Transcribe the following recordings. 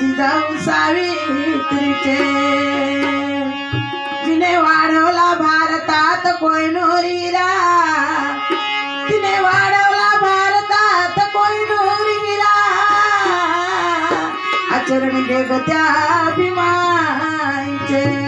जिजाऊ सावित्रीचे. तिने वाढवला भारतात कोयनोरीला. तिने वाढवला भारतात कोयनोरीला. आचरण घे ग त्या भीमाईचे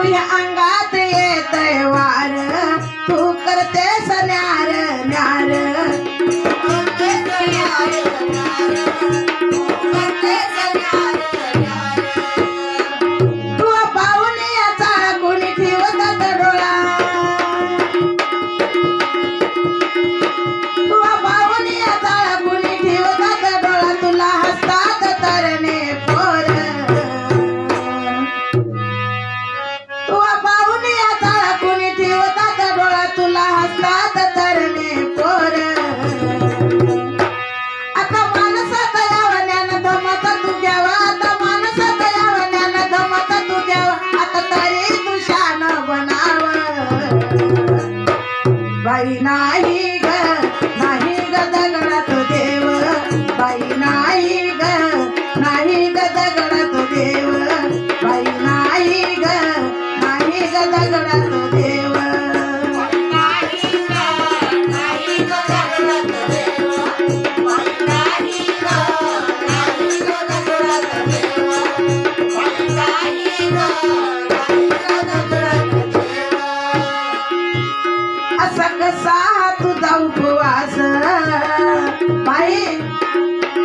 Hallelujah. I'm बाई नाही ग नाही ग दगडात देव. बाई नाही देव. बाई नाही ग नाही ग दगडात असा कसा तुझा उपवास. बाई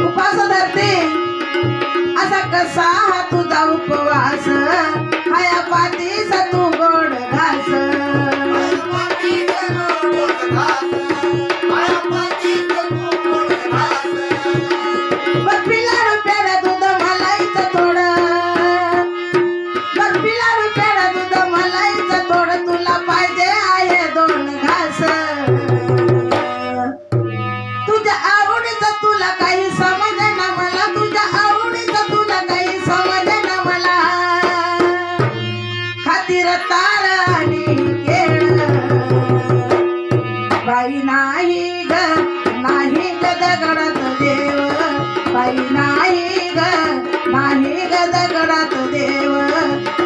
उपवास धरते. असा कसा तुझा उपवास. हाया पाती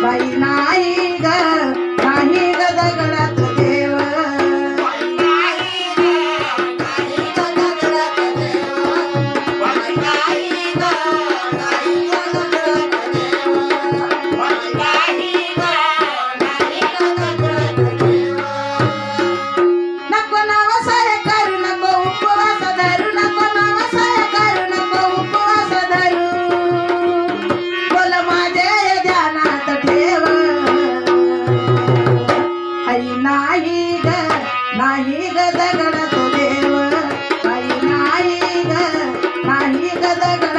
mainan. ಕದಗಳ